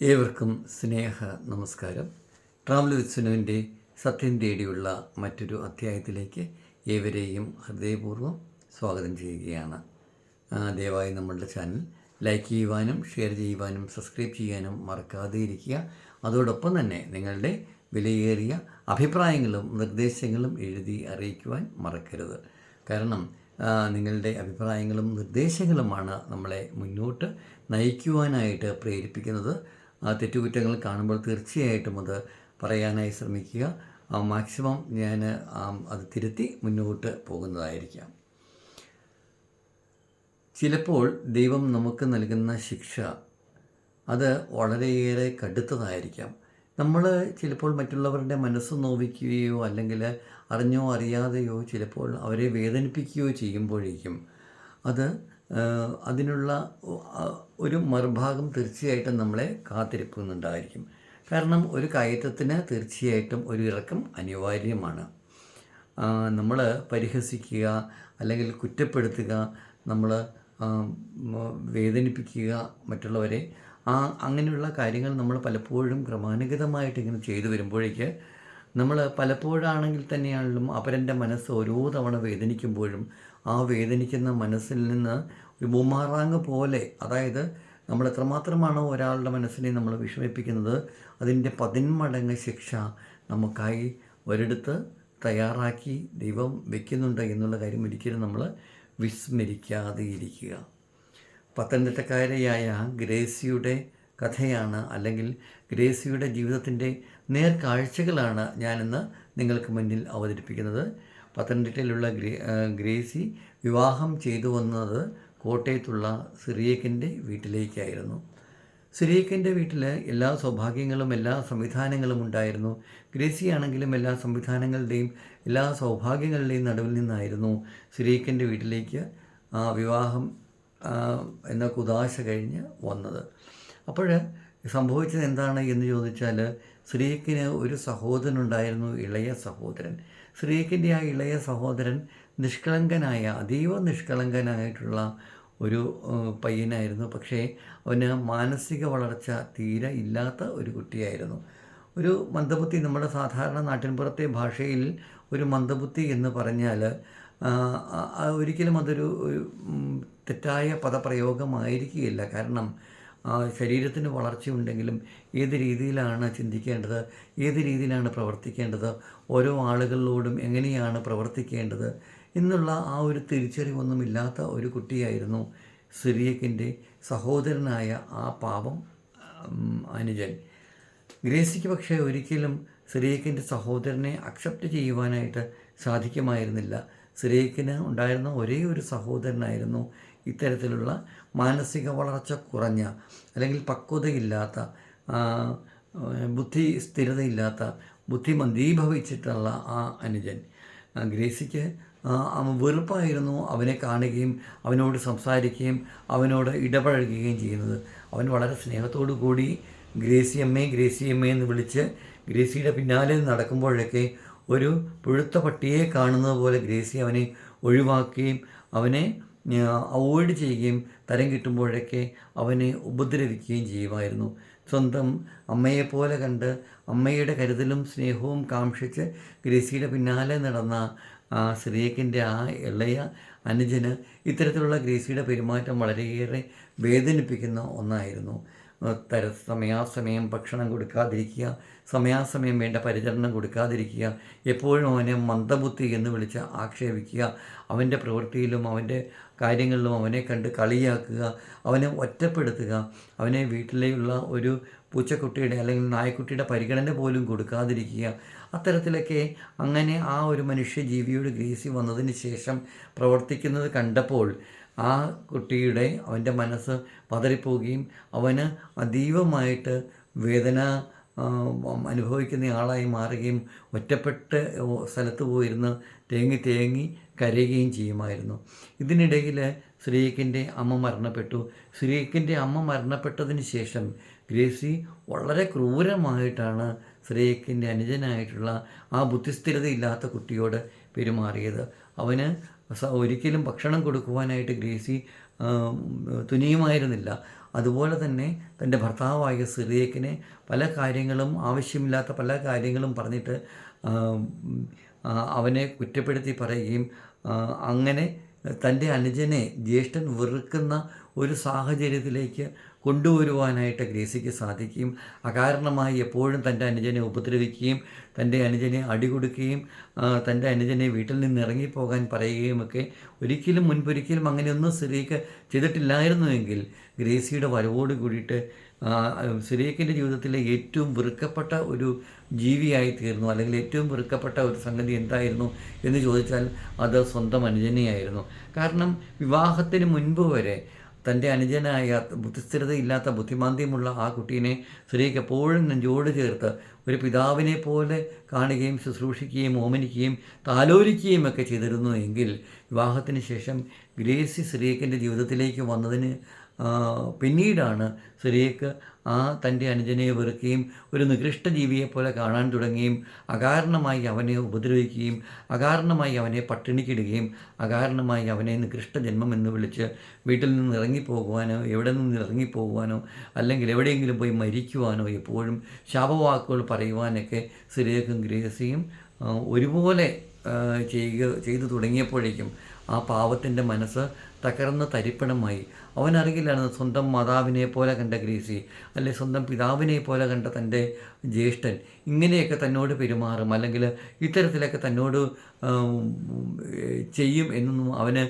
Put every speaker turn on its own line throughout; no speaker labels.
ഏവർക്കും സ്നേഹ നമസ്കാരം. Travel with സുനുവിന്റെ സത്യം തേടിയുള്ള മറ്റൊരു അധ്യായത്തിലേക്ക് ഏവരെയും ഹൃദയപൂർവം സ്വാഗതം ചെയ്യുകയാണ്. ദയവായി നമ്മളുടെ ചാനൽ ലൈക്ക് ചെയ്യുവാനും ഷെയർ ചെയ്യുവാനും സബ്സ്ക്രൈബ് ചെയ്യാനും മറക്കാതെ ഇരിക്കുക. അതോടൊപ്പം തന്നെ നിങ്ങളുടെ വിലയേറിയ അഭിപ്രായങ്ങളും നിർദ്ദേശങ്ങളും എഴുതി അറിയിക്കുവാൻ മറക്കരുത്. കാരണം നിങ്ങളുടെ അഭിപ്രായങ്ങളും നിർദ്ദേശങ്ങളുമാണ് നമ്മളെ മുന്നോട്ട് നയിക്കുവാനായിട്ട് പ്രേരിപ്പിക്കുന്നത്. ആ തെറ്റുകുറ്റങ്ങൾ കാണുമ്പോൾ തീർച്ചയായിട്ടും അത് പറയാനായി ശ്രമിക്കുക. മാക്സിമം ഞാൻ അത് തിരുത്തി മുന്നോട്ട് പോകുന്നതായിരിക്കാം. ചിലപ്പോൾ ദൈവം നമുക്ക് നൽകുന്ന ശിക്ഷ അത് വളരെയേറെ കടുത്തതായിരിക്കാം. നമ്മൾ ചിലപ്പോൾ മറ്റുള്ളവരുടെ മനസ്സ് നോവിക്കുകയോ അല്ലെങ്കിൽ അറിഞ്ഞോ അറിയാതെയോ ചിലപ്പോൾ അവരെ വേദനിപ്പിക്കുകയോ ചെയ്യുമ്പോഴേക്കും അത് അതിനുള്ള ഒരു മറുഭാഗം തീർച്ചയായിട്ടും നമ്മളെ കാത്തിരിക്കുന്നുണ്ടായിരിക്കും കാരണം ഒരു കയറ്റത്തിന് തീർച്ചയായിട്ടും ഒരു ഇറക്കം അനിവാര്യമാണ്. നമ്മൾ പരിഹസിക്കുക അല്ലെങ്കിൽ കുറ്റപ്പെടുത്തുക നമ്മൾ വേദനിപ്പിക്കുക മറ്റുള്ളവരെ ആ അങ്ങനെയുള്ള കാര്യങ്ങൾ നമ്മൾ പലപ്പോഴും ക്രമാനുഗതമായിട്ട് ഇങ്ങനെ ചെയ്തു വരുമ്പോഴേക്ക് നമ്മൾ പലപ്പോഴാണെങ്കിൽ തന്നെയാണെങ്കിലും അപരന്റെ മനസ്സ് ഓരോ തവണ വേദനിക്കുമ്പോഴും ആ വേദനിക്കുന്ന മനസ്സിൽ നിന്ന് ഒരു ബുമാറാങ് പോലെ അതായത് നമ്മൾ എത്രമാത്രമാണോ ഒരാളുടെ മനസ്സിനെ നമ്മൾ വിഷമിപ്പിക്കുന്നത് അതിന്റെ പതിന്മടങ്ങ് ശിക്ഷ നമുക്കായി ഒരിടത്ത് തയ്യാറാക്കി ദൈവം വയ്ക്കുന്നുണ്ട് എന്നുള്ള കാര്യം ഒരിക്കലും നമ്മൾ വിസ്മരിക്കാതെ ഇരിക്കുക പത്തനംതിട്ടക്കാരിയായ ഗ്രേസിയുടെ കഥയാണ് അല്ലെങ്കിൽ ഗ്രേസിയുടെ ജീവിതത്തിന്റെ നേർക്കാഴ്ചകളാണ് ഞാനിന്ന് നിങ്ങൾക്ക് മുന്നിൽ അവതരിപ്പിക്കുന്നത്. പത്തനംതിട്ടയിലുള്ള ഗ്രേ ഗ്രേസി വിവാഹം ചെയ്തു വന്നത് കോട്ടയത്തുള്ള സിറിയക്കിന്റെ വീട്ടിലേക്കായിരുന്നു. സിറിയക്കിന്റെ വീട്ടിൽ എല്ലാ സൗഭാഗ്യങ്ങളും എല്ലാ സംവിധാനങ്ങളും ഉണ്ടായിരുന്നു. ഗ്രേസി ആണെങ്കിലും എല്ലാ സംവിധാനങ്ങളുടെയും എല്ലാ സൗഭാഗ്യങ്ങളുടെയും നടുവിൽ നിന്നായിരുന്നു സിറിയക്കിന്റെ വീട്ടിലേക്ക് വിവാഹം എന്ന കുതാശ കഴിഞ്ഞ് വന്നത്. അപ്പോൾ സംഭവിച്ചത് എന്താണ് എന്ന് ചോദിച്ചാൽ സ്ത്രീക്കിന് ഒരു സഹോദരനുണ്ടായിരുന്നു ഇളയ സഹോദരൻ. ശ്രീക്കിന്റെ ആ ഇളയ സഹോദരൻ നിഷ്കളങ്കനായ അതീവ നിഷ്കളങ്കനായിട്ടുള്ള ഒരു പയ്യനായിരുന്നു. പക്ഷേ അവന് മാനസിക വളർച്ച തീരെ ഇല്ലാത്ത ഒരു കുട്ടിയായിരുന്നു. ഒരു മന്ദബുദ്ധി നമ്മുടെ സാധാരണ നാട്ടിൻപുറത്തെ ഭാഷയിൽ ഒരു മന്ദബുദ്ധി എന്ന് പറഞ്ഞാൽ ഒരിക്കലും അതൊരു തെറ്റായ പദപ്രയോഗമായിരിക്കുകയില്ല. കാരണം ശരീരത്തിന് വളർച്ചയുണ്ടെങ്കിലും ഏത് രീതിയിലാണ് ചിന്തിക്കേണ്ടത്? ഏത് രീതിയിലാണ് പ്രവർത്തിക്കേണ്ടത്? ഓരോ ആളുകളോടും എങ്ങനെയാണ് പ്രവർത്തിക്കേണ്ടത്? എന്നുള്ള ആ ഒരു തിരിച്ചറിവൊന്നും ഇല്ലാത്ത ഒരു കുട്ടിയായിരുന്നു സിറിയക്കിന്റെ സഹോദരനായ ആ പാപം അനുജൻ. ഗ്രേസിക്ക് പക്ഷേ ഒരിക്കലും സിറിയക്കിന്റെ സഹോദരനെ അക്സെപ്റ്റ് ചെയ്യുവാനായിട്ട് സാധിക്കുമായിരുന്നില്ല. സിറിയക്കിന് ഉണ്ടായിരുന്ന ഒരേ ഒരു സഹോദരനായിരുന്നു ഇത്തരത്തിലുള്ള മാനസിക വളർച്ച കുറഞ്ഞ അല്ലെങ്കിൽ പക്വതയില്ലാത്ത ബുദ്ധി സ്ഥിരതയില്ലാത്ത ബുദ്ധി മന്ദീഭവിച്ചിട്ടുള്ള ആ അനുജൻ. ഗ്രേസിക്ക് വെറുപ്പായിരുന്നു. അവനെ കാണുകയും അവനോട് സംസാരിക്കുകയും അവനോട് ഇടപഴകുകയും ചെയ്യുന്നത്. അവൻ വളരെ സ്നേഹത്തോടു കൂടി ഗ്രേസി അമ്മേ ഗ്രേസി അമ്മേ എന്ന് വിളിച്ച് ഗ്രേസിയുടെ പിന്നാലെ നടക്കുമ്പോഴൊക്കെ ഒരു പുഴുത്ത പട്ടിയെ കാണുന്നത് പോലെ ഗ്രേസി അവനെ ഒഴിവാക്കുകയും അവനെ അവോയ്ഡ് ചെയ്യുകയും തരം കിട്ടുമ്പോഴൊക്കെ അവനെ ഉപദ്രവിക്കുകയും ചെയ്യുമായിരുന്നു. സ്വന്തം അമ്മയെപ്പോലെ കണ്ട് അമ്മയുടെ കരുതലും സ്നേഹവും കാംക്ഷിച്ച് ഗ്രേസിയുടെ പിന്നാലെ നടന്ന ശ്രീയക്കിന്റെ ആ ഇളയ അനുജന് ഇത്തരത്തിലുള്ള ഗ്രേസിയുടെ പെരുമാറ്റം വളരെയേറെ വേദനിപ്പിക്കുന്ന ഒന്നായിരുന്നു. തര സമയാസമയം ഭക്ഷണം കൊടുക്കാതിരിക്കുക സമയാസമയം വേണ്ട പരിചരണം കൊടുക്കാതിരിക്കുക എപ്പോഴും അവനെ മന്ദബുദ്ധി എന്ന് വിളിച്ച് ആക്ഷേപിക്കുക അവന്റെ പ്രവൃത്തിയിലും അവന്റെ കാര്യങ്ങളിലും അവനെ കണ്ട് കളിയാക്കുക അവനെ ഒറ്റപ്പെടുത്തുക അവനെ വീട്ടിലുള്ള ഒരു പൂച്ചക്കുട്ടിയുടെ അല്ലെങ്കിൽ നായക്കുട്ടിയുടെ പരിഗണന പോലും കൊടുക്കാതിരിക്കുക. അത്തരത്തിലൊക്കെ അങ്ങനെ ആ ഒരു മനുഷ്യജീവിയോട് ഗ്രേസി വന്നതിന് ശേഷം പ്രവർത്തിക്കുന്നത് കണ്ടപ്പോൾ ആ കുട്ടിയുടെ അവന്റെ മനസ്സ് പതറിപ്പോവുകയും അവന് അതീവമായിട്ട് വേദന അനുഭവിക്കുന്ന ആളായി മാറുകയും ഒറ്റപ്പെട്ട് സ്ഥലത്ത് പോയിരുന്ന് തേങ്ങി തേങ്ങി കരയുകയും ചെയ്യുമായിരുന്നു. ഇതിനിടയിൽ ശ്രീക്കിന്റെ അമ്മ മരണപ്പെട്ടു. ശ്രീക്കിന്റെ അമ്മ മരണപ്പെട്ടതിന് ശേഷം ഗ്രേസി വളരെ ക്രൂരമായിട്ടാണ് ശ്രീക്കിന്റെ അനുജനായിട്ടുള്ള ആ ബുദ്ധിസ്ഥിരതയില്ലാത്ത കുട്ടിയോട് പെരുമാറിയത്. അവന് ഒരിക്കലും ഭക്ഷണം കൊടുക്കുവാനായിട്ട് ഗ്രേസി തുനിയുമായിരുന്നില്ല. അതുപോലെ തന്നെ തന്റെ ഭർത്താവായ സിറിയക്കിനെ പല കാര്യങ്ങളും ആവശ്യമില്ലാത്ത പല കാര്യങ്ങളും പറഞ്ഞിട്ട് അവനെ കുറ്റപ്പെടുത്തി പറയുകയും അങ്ങനെ തന്റെ അനുജനെ ജ്യേഷ്ഠൻ വെറുക്കുന്ന ഒരു സാഹചര്യത്തിലേക്ക് കൊണ്ടുവരുവാനായിട്ട് ഗ്രേസിക്ക് സാധിക്കുകയും അകാരണമായി എപ്പോഴും തന്റെ അനുജനെ ഉപദ്രവിക്കുകയും തന്റെ അനുജനെ അടികൊടുക്കുകയും കൊടുക്കുകയും തന്റെ അനുജനെ വീട്ടിൽ നിന്ന് ഇറങ്ങിപ്പോകാൻ പറയുകയും ഒക്കെ ഒരിക്കലും മുൻപൊരിക്കലും അങ്ങനെയൊന്നും സിറിയക്ക് ചെയ്തിട്ടില്ലായിരുന്നുവെങ്കിൽ ഗ്രേസിയുടെ വരവോട് കൂടിയിട്ട് സിറിയക്കിന്റെ ജീവിതത്തിലെ ഏറ്റവും വെറുക്കപ്പെട്ട ഒരു ജീവിയായി തീർന്നു. അല്ലെങ്കിൽ ഏറ്റവും വെറുക്കപ്പെട്ട ഒരു സംഗതി എന്തായിരുന്നു എന്ന് ചോദിച്ചാൽ അത് സ്വന്തം അനുജനെയായിരുന്നു. കാരണം വിവാഹത്തിന് മുൻപ് വരെ തന്റെ അനുജനായ ബുദ്ധിസ്ഥിരതയില്ലാത്ത ബുദ്ധിമാന്ദ്യമുള്ള ആ കുട്ടീനെ സ്ത്രീക്ക് എപ്പോഴും നെഞ്ചോട് ചേർത്ത് ഒരു പിതാവിനെ പോലെ കാണുകയും ശുശ്രൂഷിക്കുകയും ഓമനിക്കുകയും താലോലിക്കുകയും ഒക്കെ ചെയ്തിരുന്നു. എങ്കിൽ വിവാഹത്തിന് ശേഷം ഗ്രേസി സ്ത്രീക്കിന്റെ ജീവിതത്തിലേക്ക് വന്നതിന് പിന്നീടാണ് സിറിയക്ക് ആ തന്റെ അനുജനെ വെറുക്കുകയും ഒരു നികൃഷ്ട ജീവിയെപ്പോലെ കാണാൻ തുടങ്ങുകയും അകാരണമായി അവനെ ഉപദ്രവിക്കുകയും അകാരണമായി അവനെ പട്ടിണിക്കിടുകയും അകാരണമായി അവനെ നികൃഷ്ട ജന്മം എന്ന് വിളിച്ച് വീട്ടിൽ നിന്ന് ഇറങ്ങിപ്പോകുവാനോ എവിടെ നിന്ന് ഇറങ്ങിപ്പോകുവാനോ അല്ലെങ്കിൽ എവിടെയെങ്കിലും പോയി മരിക്കുവാനോ എപ്പോഴും ശാപവാക്കുകൾ പറയുവാനൊക്കെ സിറിയക്കും ഗ്രേസിയും ഒരുപോലെ ചെയ്യുക ചെയ്തു തുടങ്ങിയപ്പോഴേക്കും ആ പാവത്തിന്റെ മനസ്സ് തകർന്ന് തരിപ്പണമായി. അവൻ അവനറിയില്ലായിരുന്നു സ്വന്തം മാതാവിനെ പോലെ കണ്ട ഗ്രീസി അല്ലെ സ്വന്തം പിതാവിനെ പോലെ കണ്ട തന്റെ ജ്യേഷ്ഠൻ. ഇങ്ങനെയൊക്കെ തന്നോട് പെരുമാറും അല്ലെങ്കിൽ ഇത്തരത്തിലൊക്കെ തന്നോട് ചെയ്യും എന്നൊന്നും അവന്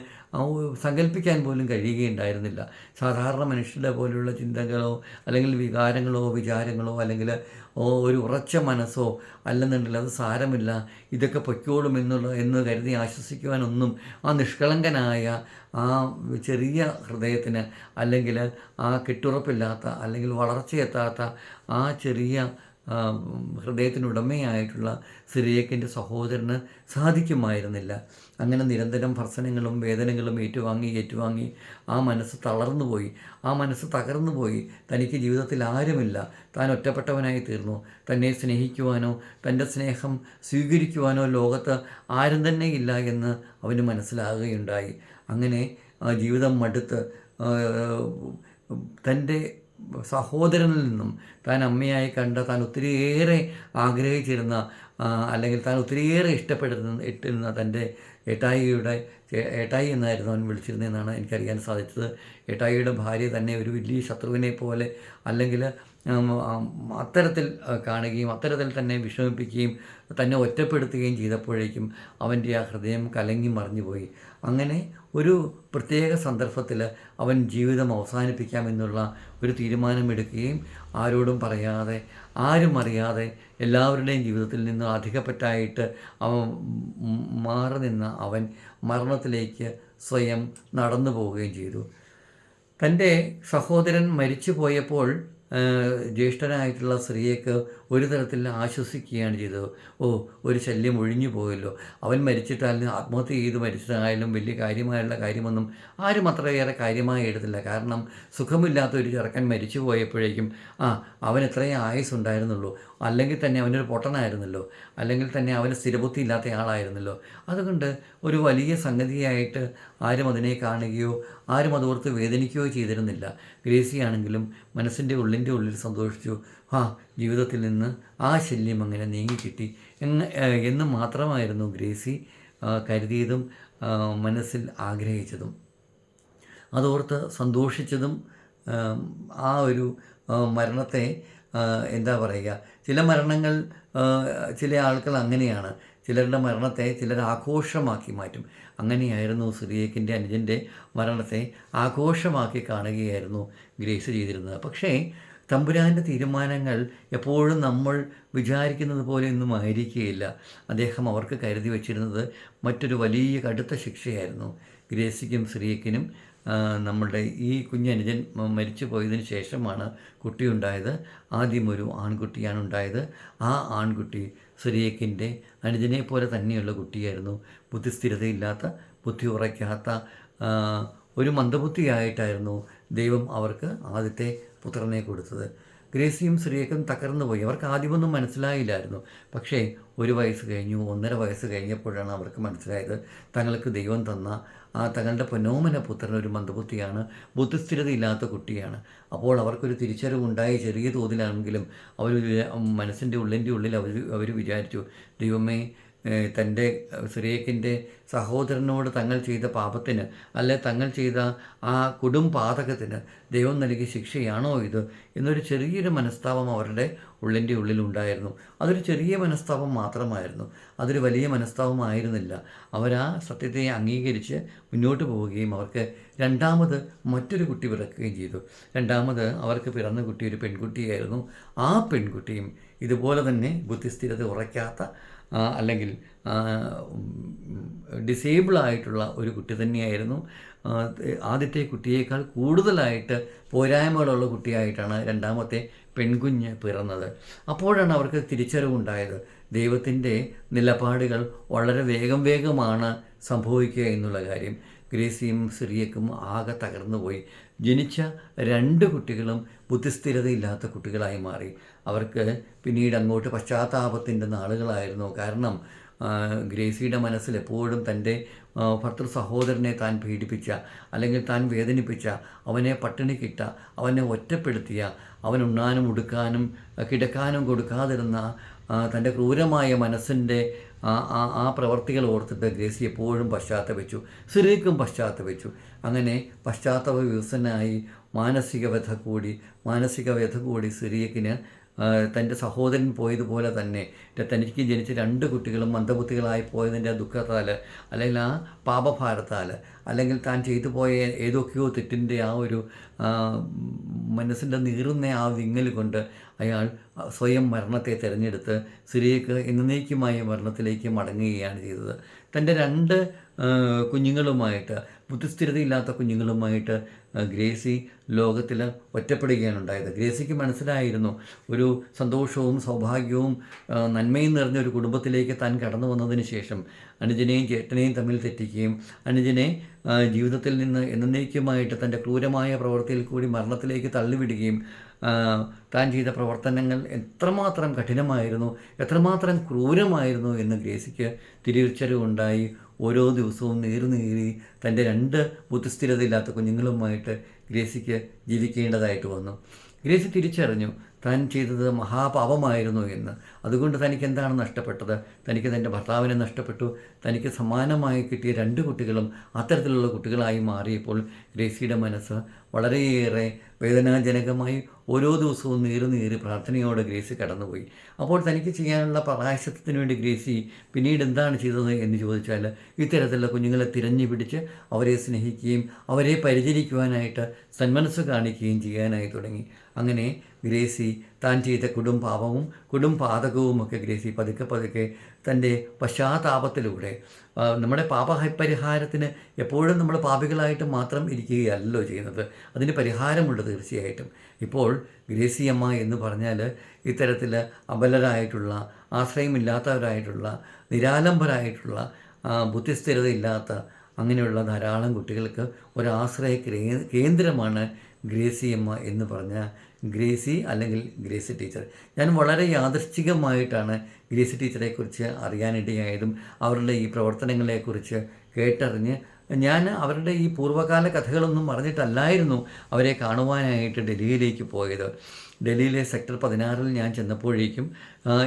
സങ്കല്പിക്കാൻ പോലും കഴിയുകയുണ്ടായിരുന്നില്ല. സാധാരണ മനുഷ്യരുടെ പോലെയുള്ള ചിന്തകളോ അല്ലെങ്കിൽ വികാരങ്ങളോ വിചാരങ്ങളോ അല്ലെങ്കിൽ ഒരു ഉറച്ച മനസ്സോ അല്ലെന്നുണ്ടെങ്കിൽ അത് സാരമില്ല. ഇതൊക്കെ പൊയ്ക്കോളും എന്നുള്ള എന്ന് കരുതി ആശ്വസിക്കുവാനൊന്നും ആ നിഷ്കളങ്കനായ ആ ചെറിയ ഹൃദയത്തിന് അല്ലെങ്കിൽ ആ കെട്ടുറപ്പില്ലാത്ത അല്ലെങ്കിൽ വളർച്ചയെത്താത്ത ആ ചെറിയ ഹൃദയത്തിനുടമയായിട്ടുള്ള സിറിയക്കിന്റെ സഹോദരന് സാധിക്കുമായിരുന്നില്ല. അങ്ങനെ നിരന്തരം ഭർസനങ്ങളും വേദനകളും ഏറ്റുവാങ്ങി ഏറ്റുവാങ്ങി ആ മനസ്സ് തളർന്നു പോയി ആ മനസ്സ് തകർന്നു പോയി തനിക്ക് ജീവിതത്തിൽ ആരുമില്ല. താൻ ഒറ്റപ്പെട്ടവനായി തീർന്നു. തന്നെ സ്നേഹിക്കുവാനോ തന്റെ സ്നേഹം സ്വീകരിക്കുവാനോ ലോകത്ത് ആരും തന്നെ ഇല്ല എന്ന് അവന് മനസ്സിലാകുകയുണ്ടായി. അങ്ങനെ ജീവിതം മടുത്ത് തന്റെ സഹോദരനിൽ നിന്നും താൻ അമ്മയായി കണ്ട താൻ ഒത്തിരിയേറെ ആഗ്രഹിച്ചിരുന്ന അല്ലെങ്കിൽ താൻ ഒത്തിരിയേറെ ഇഷ്ടപ്പെടുന്ന ഇട്ടിരുന്ന തന്റെ ഏട്ടായിയുടെ ഏട്ടായി എന്നായിരുന്നു അവൻ വിളിച്ചിരുന്നതെന്നാണ് എനിക്കറിയാൻ സാധിച്ചത്. ഏട്ടായിയുടെ ഭാര്യ തന്നെ ഒരു വലിയ ശത്രുവിനെ പോലെ അല്ലെങ്കിൽ അത്തരത്തിൽ കാണുകയും അത്തരത്തിൽ തന്നെ വിഷമിപ്പിക്കുകയും തന്നെ ഒറ്റപ്പെടുത്തുകയും ചെയ്തപ്പോഴേക്കും അവന്റെ ആ ഹൃദയം കലങ്ങി മറിഞ്ഞുപോയി. അങ്ങനെ ഒരു പ്രത്യേക സന്ദർഭത്തിൽ അവൻ ജീവിതം അവസാനിപ്പിക്കാമെന്നുള്ള ഒരു തീരുമാനമെടുക്കുകയും ആരോടും പറയാതെ ആരും അറിയാതെ എല്ലാവരുടെയും ജീവിതത്തിൽ നിന്ന് അധികപ്പെട്ടായിട്ട് അവൻ മാറി നിന്ന അവൻ മരണത്തിലേക്ക് സ്വയം നടന്നു പോവുകയും ചെയ്തു. തന്റെ സഹോദരൻ മരിച്ചു പോയപ്പോൾ ജ്യേഷ്ഠനായിട്ടുള്ള സ്ത്രീയേക്ക് ഒരു തരത്തിൽ ആശ്വസിക്കുകയാണ് ചെയ്തത്. ഓ ഒരു ശല്യം ഒഴിഞ്ഞു പോയല്ലോ. അവൻ മരിച്ചിട്ടാലും ആത്മഹത്യ ചെയ്ത് മരിച്ചതായാലും വലിയ കാര്യമായുള്ള കാര്യമൊന്നും ആരും അത്രയേറെ കാര്യമായി എടുത്തില്ല. കാരണം സുഖമില്ലാത്ത ഒരു ചെറുക്കൻ മരിച്ചു പോയപ്പോഴേക്കും ആ അവൻ എത്രയും ആയുസ് ഉണ്ടായിരുന്നുള്ളൂ അല്ലെങ്കിൽ തന്നെ അവനൊരു പൊട്ടനായിരുന്നല്ലോ. അല്ലെങ്കിൽ തന്നെ അവന് സ്ഥിരബുദ്ധി ഇല്ലാത്ത ആളായിരുന്നല്ലോ. അതുകൊണ്ട് ഒരു വലിയ സംഗതിയായിട്ട് ആരും അതിനെ കാണുകയോ ആരും അതോർത്ത് വേദനിക്കുകയോ ചെയ്തിരുന്നില്ല. ഗ്രേസിയാണെങ്കിലും മനസ്സിന്റെ ഉള്ളിന്റെ ഉള്ളിൽ സന്തോഷിച്ചു. ആ ജീവിതത്തിൽ നിന്ന് ആ ശല്യം അങ്ങനെ നീങ്ങിക്കിട്ടി. എന്ന് എന്ന് മാത്രമായിരുന്നു ഗ്രേസി കരുതിയതും മനസ്സിൽ ആഗ്രഹിച്ചതും. അതോർത്ത് സന്തോഷിച്ചതും ആ ഒരു മരണത്തെ എന്താ പറയുക ചില മരണങ്ങൾ ചില ആൾക്കാർ അങ്ങനെയാണ്. ചിലരുടെ മരണത്തെ ചിലർ ആഘോഷമാക്കി മാറ്റും. അങ്ങനെയായിരുന്നു സിറിയക്കിന്റെ അനുജന്റെ മരണത്തെ ആഘോഷമാക്കി കാണുകയായിരുന്നു ഗ്രേസ് ചെയ്തിരുന്നത്. പക്ഷേ തമ്പുരാന്റെ തീരുമാനങ്ങൾ എപ്പോഴും നമ്മൾ വിചാരിക്കുന്നത് പോലെ ഒന്നും ആയിരിക്കുകയില്ല അദ്ദേഹം അവർക്ക് കരുതി വച്ചിരുന്നത് മറ്റൊരു വലിയ കടുത്ത ശിക്ഷയായിരുന്നു. ഗ്രേസിക്കും ശ്രീയക്കിനും നമ്മളുടെ ഈ കുഞ്ഞനുജൻ മരിച്ചു പോയതിന് ശേഷമാണ് കുട്ടിയുണ്ടായത് ആദ്യം ഒരു ആൺകുട്ടിയാണ് ഉണ്ടായത്. ആ ആൺകുട്ടി സുരേഖിന്റെ അനുജനെ പോലെ തന്നെയുള്ള കുട്ടിയായിരുന്നു. ബുദ്ധിസ്ഥിരതയില്ലാത്ത ബുദ്ധി ഉറയ്ക്കാത്ത ഒരു മന്ദബുദ്ധിയായിട്ടായിരുന്നു ദൈവം അവർക്ക് ആദ്യത്തെ പുത്രനെ കൊടുത്തത്. ഗ്രേസിയും ശ്രീയക്കും തകർന്നു പോയി. അവർക്ക് ആദ്യമൊന്നും മനസ്സിലായില്ലായിരുന്നു. പക്ഷേ ഒരു വയസ്സ് കഴിഞ്ഞു. ഒന്നര വയസ്സ് കഴിഞ്ഞപ്പോഴാണ് അവർക്ക് മനസ്സിലായത് തങ്ങൾക്ക് ദൈവം തന്ന ആ തങ്ങളുടെ പൊന്നോമന പുത്രൻ ഒരു മന്ദബുദ്ധിയാണ്. ബുദ്ധിസ്ഥിരതയില്ലാത്ത കുട്ടിയാണ്. അപ്പോൾ അവർക്കൊരു തിരിച്ചറിവുണ്ടായി ചെറിയ തോതിലാണെങ്കിലും അവർ മനസ്സിന്റെ ഉള്ളിന്റെ ഉള്ളിൽ അവർ അവർ വിചാരിച്ചു ദൈവമേ തന്റെ സുരേഖിന്റെ സഹോദരനോട് തങ്ങൾ ചെയ്ത പാപത്തിന് അല്ലെ തങ്ങൾ ചെയ്ത ആ കൊടും പാതകത്തിന് ദൈവം നൽകിയ ശിക്ഷയാണോ ഇത് എന്നൊരു ചെറിയൊരു മനസ്താപം അവരുടെ ഉള്ളിന്റെ ഉള്ളിലുണ്ടായിരുന്നു. അതൊരു ചെറിയ മനസ്താപം മാത്രമായിരുന്നു. അതൊരു വലിയ മനസ്താപമായിരുന്നില്ല അവരാ സത്യത്തെ അംഗീകരിച്ച് മുന്നോട്ട് പോവുകയും അവർക്ക് രണ്ടാമത് മറ്റൊരു കുട്ടി പിറക്കുകയും ചെയ്തു. രണ്ടാമത് അവർക്ക് പിറന്ന കുട്ടി ഒരു പെൺകുട്ടിയായിരുന്നു. ആ പെൺകുട്ടിയും ഇതുപോലെ തന്നെ ബുദ്ധിസ്ഥിരത ഉറയ്ക്കാത്ത അല്ലെങ്കിൽ ഡിസേബിൾ ആയിട്ടുള്ള ഒരു കുട്ടി തന്നെയായിരുന്നു. ആദ്യത്തെ കുട്ടിയേക്കാൾ കൂടുതലായിട്ട് പോരായ്മകളുള്ള കുട്ടിയായിട്ടാണ് രണ്ടാമത്തെ പെൺകുഞ്ഞ് പിറന്നത്. അപ്പോഴാണ് അവർക്ക് തിരിച്ചറിവുണ്ടായത്. ദൈവത്തിന്റെ നിലപാടുകൾ വളരെ വേഗം വേഗമാണ് സംഭവിക്കുക എന്നുള്ള കാര്യം. ഗ്രേസിയും സിറിയക്കും ആകെ തകർന്നുപോയി. ജനിച്ച രണ്ട് കുട്ടികളും ബുദ്ധിസ്ഥിരതയില്ലാത്ത കുട്ടികളായി മാറി. അവർക്ക് പിന്നീട് അങ്ങോട്ട് പശ്ചാത്താപത്തിന്റെ നാളുകളായിരുന്നു. കാരണം ഗ്രേസിയുടെ മനസ്സിൽ എപ്പോഴും തന്റെ ഭർത്തൃ സഹോദരനെ താൻ പീഡിപ്പിച്ച അല്ലെങ്കിൽ താൻ വേദനിപ്പിച്ച അവനെ പട്ടിണിക്കിട്ട അവനെ ഒറ്റപ്പെടുത്തിയ അവനുണ്ണാനും ഉടുക്കാനും കിടക്കാനും കൊടുക്കാതിരുന്ന തന്റെ ക്രൂരമായ മനസ്സിന്റെ ആ ആ ആ പ്രവർത്തികൾ ഓർത്തിട്ട് ഗ്രേസി എപ്പോഴും പശ്ചാത്തപിച്ചു സുരേഖും പശ്ചാത്തപിച്ചു. അങ്ങനെ പശ്ചാത്തപ വിവസനായി മാനസിക വ്യഥ കൂടി മാനസിക വ്യഥ കൂടി സിറിയക്കിന് തന്റെ സഹോദരൻ പോയതുപോലെ തന്നെ. തനിക്ക് ജനിച്ച രണ്ട് കുട്ടികളും മന്ദബുദ്ധികളായി പോയതിന്റെ ദുഃഖത്താൽ അല്ലെങ്കിൽ ആ പാപഭാരത്താൽ അല്ലെങ്കിൽ താൻ ചെയ്തു പോയ ഏതൊക്കെയോ തെറ്റിന്റെ ആ ഒരു മനസ്സിന്റെ നീറുന്ന ആ വിങ്ങൽ കൊണ്ട് അയാൾ സ്വയം മരണത്തെ തിരഞ്ഞെടുത്ത് സിറിയക്ക് എന്നേക്കുമായ മരണത്തിലേക്ക് മടങ്ങുകയാണ് ചെയ്തത്. തന്റെ രണ്ട് കുഞ്ഞുങ്ങളുമായിട്ട് ബുദ്ധിസ്ഥിരതയില്ലാത്ത കുഞ്ഞുങ്ങളുമായിട്ട് ഗ്രേസി ലോകത്തിൽ ഒറ്റപ്പെടുകയാണ് ഉണ്ടായത്. ഗ്രേസിക്ക് മനസ്സിലായിരുന്നു ഒരു സന്തോഷവും സൗഭാഗ്യവും നന്മയും നിറഞ്ഞ ഒരു കുടുംബത്തിലേക്ക് താൻ കടന്നു വന്നതിന് ശേഷം അനുജനെയും ചേട്ടനെയും തമ്മിൽ തെറ്റിക്കുകയും അനുജനെ ജീവിതത്തിൽ നിന്ന് എന്നേക്കുമായിട്ട് തന്റെ ക്രൂരമായ പ്രവൃത്തിയിൽ കൂടി മരണത്തിലേക്ക് തള്ളിവിടുകയും താൻ ചെയ്ത പ്രവർത്തനങ്ങൾ എത്രമാത്രം കഠിനമായിരുന്നു എത്രമാത്രം ക്രൂരമായിരുന്നു എന്ന് ഗ്രേസിക്ക് തിരിച്ചറിവുണ്ടായി. ഓരോ ദിവസവും നേരുനേറി നീറി തന്റെ രണ്ട് ബുദ്ധിസ്ഥിരതയില്ലാത്ത കുഞ്ഞുങ്ങളുമായിട്ട് ഗ്രേസിക്ക് ജീവിക്കേണ്ടതായിട്ട് വന്നു. ഗ്രേസി തിരിച്ചറിഞ്ഞു താൻ ചെയ്തത് മഹാപാപമായിരുന്നു എന്ന്. അതുകൊണ്ട് തനിക്ക് എന്താണ് നഷ്ടപ്പെട്ടത്? തനിക്ക് തന്റെ ഭർത്താവിനെ നഷ്ടപ്പെട്ടു. തനിക്ക് സമാനമായി കിട്ടിയ രണ്ട് കുട്ടികളും അത്തരത്തിലുള്ള കുട്ടികളായി മാറിയപ്പോൾ ഗ്രേസിയുടെ മനസ്സ് വളരെയേറെ വേദനാജനകമായി ഓരോ ദിവസവും നേരെ പ്രാർത്ഥനയോടെ ഗ്രേസി കടന്നുപോയി. അപ്പോൾ തനിക്ക് ചെയ്യാനുള്ള പ്രായശത്വത്തിന് വേണ്ടി ഗ്രേസി പിന്നീട് എന്താണ് ചെയ്തത് എന്ന് ചോദിച്ചാൽ ഇത്തരത്തിലുള്ള കുഞ്ഞുങ്ങളെ തിരഞ്ഞു പിടിച്ച് അവരെ സ്നേഹിക്കുകയും അവരെ പരിചരിക്കുവാനായിട്ട് സന്മനസ്സ് കാണിക്കുകയും ചെയ്യാനായി തുടങ്ങി. അങ്ങനെ ഗ്രേസി താൻ ചെയ്ത കൊടും പാപവും കൊടും ഒക്കെ ഗ്രേസി പതുക്കെ പതുക്കെ തന്റെ പശ്ചാത്താപത്തിലൂടെ നമ്മുടെ പാപ പാപപരിഹാരത്തിന് എപ്പോഴും നമ്മൾ പാപികളായിട്ട് മാത്രം ഇരിക്കുകയല്ലോ ചെയ്യുന്നത്. അതിന് പരിഹാരമുണ്ട് തീർച്ചയായിട്ടും. ഇപ്പോൾ ഗ്രേസിയമ്മ എന്ന് പറഞ്ഞാൽ ഇത്തരത്തിൽ അബലരായിട്ടുള്ള ആശ്രയമില്ലാത്തവരായിട്ടുള്ള നിരാലംബരായിട്ടുള്ള ബുദ്ധിസ്ഥിരതയില്ലാത്ത അങ്ങനെയുള്ള ധാരാളം കുട്ടികൾക്ക് ഒരാശ്രയ കേന്ദ്രമാണ് ഗ്രേസിയമ്മ എന്ന് പറഞ്ഞ ഗ്രേസി അല്ലെങ്കിൽ ഗ്രേസി ടീച്ചർ. ഞാൻ വളരെ യാദൃശ്ചികമായിട്ടാണ് ഗ്രേസി ടീച്ചറെക്കുറിച്ച് അറിയാനിടയായതും അവരുടെ ഈ പ്രവർത്തനങ്ങളെക്കുറിച്ച് കേട്ടറിഞ്ഞ് ഞാൻ അവരുടെ ഈ പൂർവകാല കഥകളൊന്നും അറിഞ്ഞിട്ടല്ലായിരുന്നു അവരെ കാണുവാനായിട്ട് ഡൽഹിയിലേക്ക് പോയത്. ഡൽഹിയിലെ സെക്ടർ പതിനാറിൽ ഞാൻ ചെന്നപ്പോഴേക്കും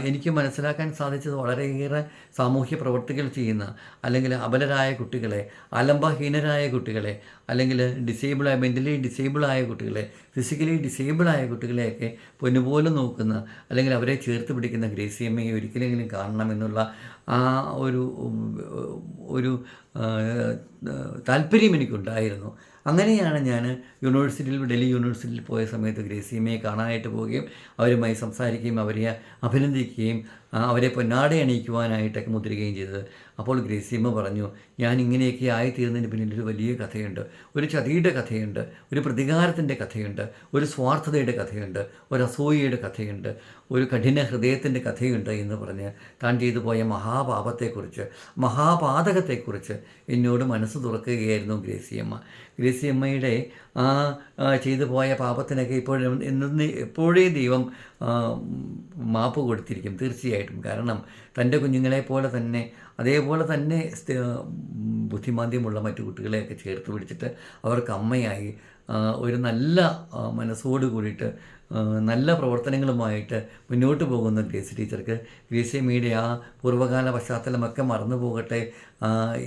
എനിക്ക് മനസ്സിലാക്കാൻ സാധിച്ചത് വളരെയേറെ സാമൂഹ്യ പ്രവർത്തികൾ ചെയ്യുന്ന അല്ലെങ്കിൽ അബലരായ കുട്ടികളെ അലംബഹീനരായ കുട്ടികളെ അല്ലെങ്കിൽ ഡിസേബിളായ മെന്റലി ഡിസേബിളായ കുട്ടികളെ ഫിസിക്കലി ഡിസേബിളായ കുട്ടികളെയൊക്കെ പൊന്നുപോലെ നോക്കുന്ന അല്ലെങ്കിൽ അവരെ ചേർത്ത് പിടിക്കുന്ന ഗ്രേസിയമ്മയെ ഒരിക്കലെങ്കിലും കാണണമെന്നുള്ള ആ ഒരു ഒരു താല്പര്യം എനിക്കുണ്ടായിരുന്നു. അങ്ങനെയാണ് ഞാൻ യൂണിവേഴ്സിറ്റിയിൽ ഡൽഹി യൂണിവേഴ്സിറ്റിയിൽ പോയ സമയത്ത് ഗ്രേസിയമ്മയെ കാണാനായിട്ട് പോവുകയും അവരുമായി സംസാരിക്കുകയും അവരെ അഭിനന്ദിക്കുകയും അവരെ പൊന്നാട അണിയിക്കുവാനായിട്ടൊക്കെ മുദ്രിക്കുകയും ചെയ്തത്. അപ്പോൾ ഗ്രേസിയമ്മ പറഞ്ഞു ഞാൻ ഇങ്ങനെയൊക്കെ ആയിത്തീരുന്നതിന് പിന്നിൽ ഒരു വലിയ കഥയുണ്ട്. ഒരു ചതിയുടെ കഥയുണ്ട്. ഒരു പ്രതികാരത്തിന്റെ കഥയുണ്ട്. ഒരു സ്വാർത്ഥതയുടെ കഥയുണ്ട്. ഒരു അസൂയയുടെ കഥയുണ്ട്. ഒരു കഠിന ഹൃദയത്തിന്റെ കഥയുണ്ട് എന്ന് പറഞ്ഞ് താൻ ചെയ്തു പോയ മഹാപാപത്തെക്കുറിച്ച് മഹാപാതകത്തെക്കുറിച്ച് എന്നോട് മനസ്സ് തുറക്കുകയായിരുന്നു ഗ്രേസിയമ്മ. ഗ്രേസിയമ്മയുടെ ആ ചെയ്തു പോയ പാപത്തിനൊക്കെ ഇപ്പോഴും എന്ന് എപ്പോഴേ ദൈവം മാപ്പ് കൊടുത്തിരിക്കും തീർച്ചയായിട്ടും. കാരണം തന്റെ കുഞ്ഞുങ്ങളെ പോലെ തന്നെ അതേപോലെ തന്നെ ബുദ്ധിമാന്ദ്യമുള്ള മറ്റു കുട്ടികളെയൊക്കെ ചേർത്ത് പിടിച്ചിട്ട് അവർക്ക് അമ്മയായി ഒരു നല്ല മനസ്സോട് കൂടിയിട്ട് നല്ല പ്രവർത്തനങ്ങളുമായിട്ട് മുന്നോട്ട് പോകുന്ന ഗ്രേസി ടീച്ചർക്ക് ഗ്രേസി മീഡിയ ആ പൂർവകാല പശ്ചാത്തലമൊക്കെ മറന്നു പോകട്ടെ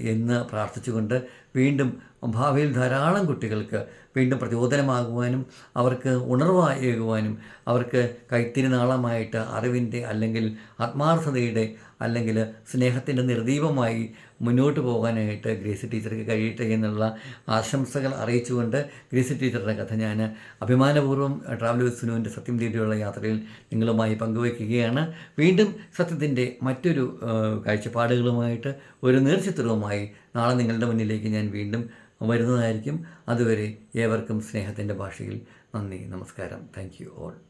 എന്ന് പ്രാർത്ഥിച്ചുകൊണ്ട് വീണ്ടും ഭാവിയിൽ ധാരാളം കുട്ടികൾക്ക് വീണ്ടും പ്രചോദനമാകുവാനും അവർക്ക് ഉണർവായേകുവാനും അവർക്ക് കൈത്തിരിനാളമായിട്ട് അറിവിന്റെ അല്ലെങ്കിൽ ആത്മാർത്ഥതയുടെ അല്ലെങ്കിൽ സ്നേഹത്തിന്റെ നിർദീപമായി മുന്നോട്ട് പോകാനായിട്ട് ഗ്രേസി ടീച്ചർക്ക് കഴിയട്ടെ എന്നുള്ള ആശംസകൾ അറിയിച്ചുകൊണ്ട് ഗ്രേസി ടീച്ചറുടെ കഥ ഞാൻ അഭിമാനപൂർവം ട്രാവൽ വിത്ത് സുനുവിന്റെ സത്യം തേടിയുള്ള യാത്രയിൽ നിങ്ങളുമായി പങ്കുവയ്ക്കുകയാണ്. വീണ്ടും സത്യത്തിന്റെ മറ്റൊരു കാഴ്ചപ്പാടുകളുമായിട്ട് ഒരു നേർച്ചിത്രവുമായി നാളെ നിങ്ങളുടെ മുന്നിലേക്ക് ഞാൻ വീണ്ടും വരുന്നതായിരിക്കും. അതുവരെ ഏവർക്കും സ്നേഹത്തിന്റെ ഭാഷയിൽ നന്ദി നമസ്കാരം. Thank you all